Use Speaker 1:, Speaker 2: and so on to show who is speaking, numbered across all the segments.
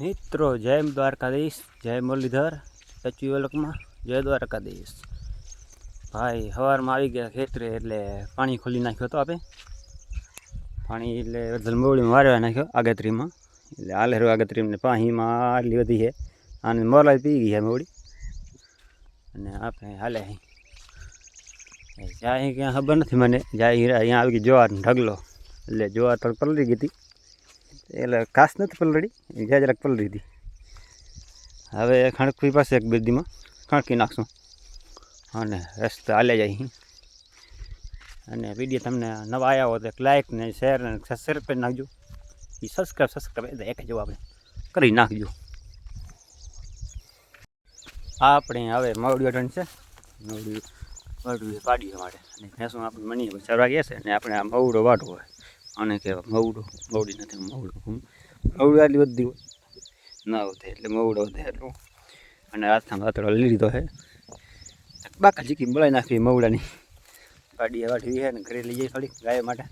Speaker 1: મિત્રો, જય દ્વારકાધીશ, જય મુરલીધર સચી વલકમાં જય દ્વારકાધીશ. ભાઈ સવારમાં આવી ગયા ખેતરે, એટલે પાણી ખોલી નાખ્યો હતો આપે. પાણી એટલે ધલમોળીમાં વારવા નાખ્યો આગતરીમાં. એટલે હાલે રહ્યો આગતરીને પાણીમાં આટલી બધી છે. અને મોરલા પી ગઈ છે મોડી અને આપણે હાલે જાય ક્યાં ખબર નથી મને. જાય અહીંયા આવી ગઈ જોવાર ઢગલો. એટલે જોવાર તો પલળી ગઈ હતી. એટલે ખાસ નથી પલળી જ્યાં જરાક પલળી હતી હવે ખણકવી પાસે એક બેદીમાં ખણકી નાખશું. અને રસ્તે હાલે જાય અને વીડિયો તમને નવા આવ્યા હોય તો એક લાઇક ને શેર ને શેર કરી નાખજો. એ સબસ્ક્રાઈબ સબસ્ક્રાઈબ એક જ આપણે. કરી નાખજો. આપણે હવે મવડી અટણ છે. મવડી મવડી પાડીએ માટે. અને ભેંસું આપણે મની ચડવા ગયા છે અને આપણે આ મવડો વાટવો હોય આને કહેવાય મવડો, મવડી નથી મવડો મવડું આટલી બધી હોય. ના વધે એટલે મવડો વધે એટલું અને હાથમાં વાતડો લઈ લીધો છે બાકા ચીકી બોલાવી નાખવી મવડાની. પાડીએ વાટવી છે ને ઘરે લઈ જઈ થોડી ગાય માટે.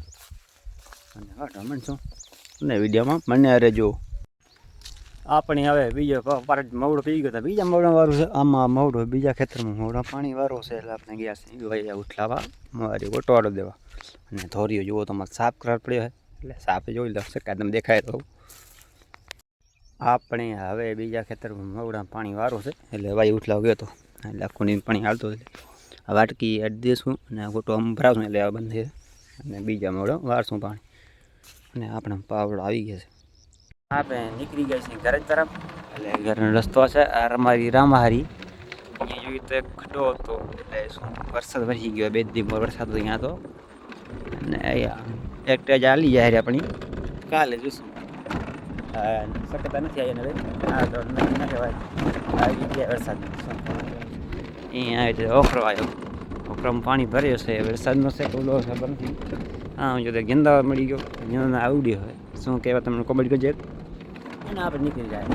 Speaker 1: અને વાટવા મળશું અને વિડીયોમાં મને અરે જો. આપણે હવે બીજો પારટ મવડો પી ગયો બીજા મવડા વાળું છે. આમાં મવડો બીજા ખેતરમાં મવડા. પાણી વાળો છે એટલે આપણે ગયા છે ભાઈ ઉઠલાવા મારી ગોટવાડો દેવા. અને ધોરીઓ જુઓ તમારે સાફ કરાર પડ્યો છે. એટલે સાફ જોઈ લો તમે દેખાય તો. આપણે હવે બીજા ખેતરમાં મવડા પાણી વારું છે. એટલે વાય ઉઠલા ગયો હતો એટલે આખું નીમ પાણી હાલતું એટલે વાટકી અડી દઈશું અને ગોટો આમ ભરાવશું એટલે આ બંધ અને બીજા મવડો વારશું પાણી. અને આપણે પાવડો આવી ગયા છે. આપણે નીકળી ગયા છીએ ઘરે તરફ. એટલે ઘરનો રસ્તો છે અમારી રામહારી. અહીંયા જોયું તો એક ખડો હતો. એટલે શું વરસાદ વરસી ગયો બે દિવસ વરસાદ હતો અહીંયા તો. અને એક ટેજ આલી જાય રે આપણી. કાલે જોશું. શક્યતા નથી આવી હવે આ તો નથી ના કહેવાય. આવી ગયા વરસાદ અહીંયા આવે છે ઓખરો આવ્યો. ઓખરામાં પાણી ભર્યો છે. વરસાદનો છે ઓલો ખબર નથી. હા જો ગેંદા મળી ગયો. ગેંદા આવડી હોય. શું કહેવાય તમને કબડ ગજે અને આપણે નીકળી જાય.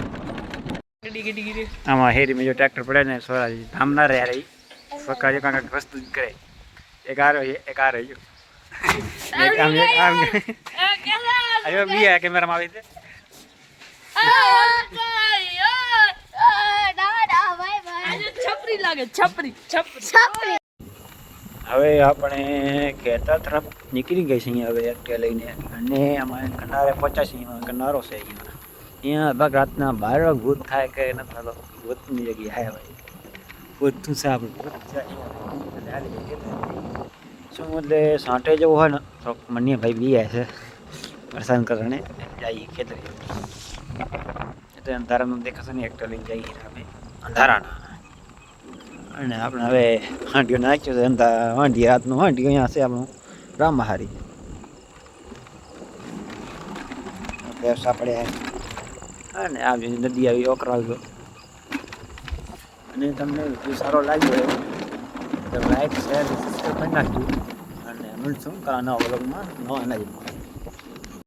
Speaker 1: આમાં હેરીમાં જો ટ્રેક્ટર પડે ને સોરાજી ધામ ના રહે સકાળે કાંઈક વસ્તુ જ કરે. એક આ રહ્યો એક આ રહ્યો આમ આમ આવ્યો બી આ કેમેરામાં આવી છે
Speaker 2: છપરી લાગે છપરી છપરી
Speaker 1: હવે આપણે ખેતર તરફ નીકળી ગઈ છીએ હવે એકઠે લઈને અને અમારે કનારે પહોંચ્યા છીએ એમાં કનારો છે અહીંયા. અહીંયા ભાગ રાતના બાર વાગે ભૂત થાય કે નથી થતો ભૂતની જગ્યાએ આવ્યા ભાઈ ભૂત તું છે આપણું? ભૂત છે શું એટલે સાંટે જવું હોય ને, તો મને ભાઈ બી આવે છે પ્રસાદ કરવાને જઈએ ખેતરે. એટલે અંધારાનું દેખાશે ને એકટર લઈને જઈએ અમે, અંધારાના. અને આપણે હવે હાંડીઓ નાખ્યો છે, અંધા હાંડી, રાતનું હાંડી અહીંયા છે આપણું રામહારી વ્યવસ્થા પડ્યા અને આ નદી આવી ઓકરાવ ગયો અને તમને સારો લાગ્યો તો લાઈક શેર સબસ્ક્રાઈબ કરી નાખજો. અને મળશું કાના વ્લોગમાં નવા નજીકમાં